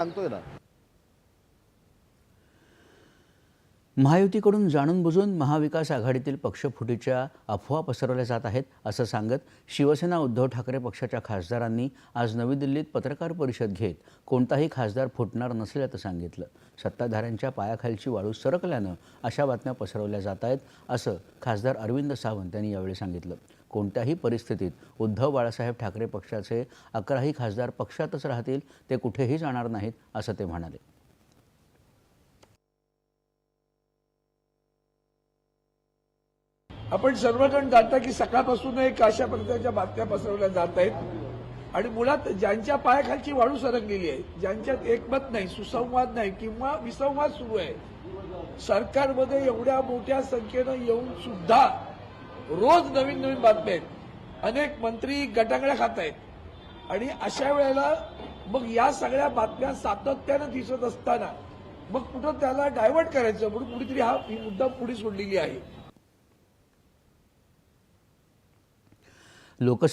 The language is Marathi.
看对了。महायुतीकडून जाणून बुजून महाविकास आघाडीतील पक्षफुटीच्या अफवा पसरवल्या जात आहेत असं सांगत शिवसेना उद्धव ठाकरे पक्षाच्या खासदारांनी आज नवी दिल्लीत पत्रकार परिषद घेत कोणताही खासदार फुटणार नसल्याचं सांगितलं. सत्ताधाऱ्यांच्या पायाखालची वाळू सरकल्यानं अशा बातम्या पसरवल्या जात आहेत असं खासदार अरविंद सावंत यांनी यावेळी सांगितलं. कोणत्याही परिस्थितीत उद्धव बाळासाहेब ठाकरे पक्षाचे अकराही खासदार पक्षातच राहतील ते कुठेही जाणार नाहीत असं ते म्हणाले. आपण सर्वजण जाणता की सकाळपासून एक अशा प्रकारच्या बातम्या पसरवल्या जात आहेत. आणि मुळात ज्यांच्या पायाखालची वाळू सरकलेली आहे ज्यांच्यात एकमत नाही सुसंवाद नाही किंवा विसंवाद सुरू आहे सरकारमध्ये एवढ्या मोठ्या संख्येनं येऊन सुद्धा रोज नवीन नवीन बातम्या आहेत. अनेक मंत्री गटांगळ्या खात आहेत. आणि अशा वेळेला मग या सगळ्या बातम्या सातत्यानं दिसत असताना मग कुठं त्याला डायव्हर्ट करायचं म्हणून कुठेतरी हा ही मुद्दा पुढे सोडलेली आहे. लोकसभा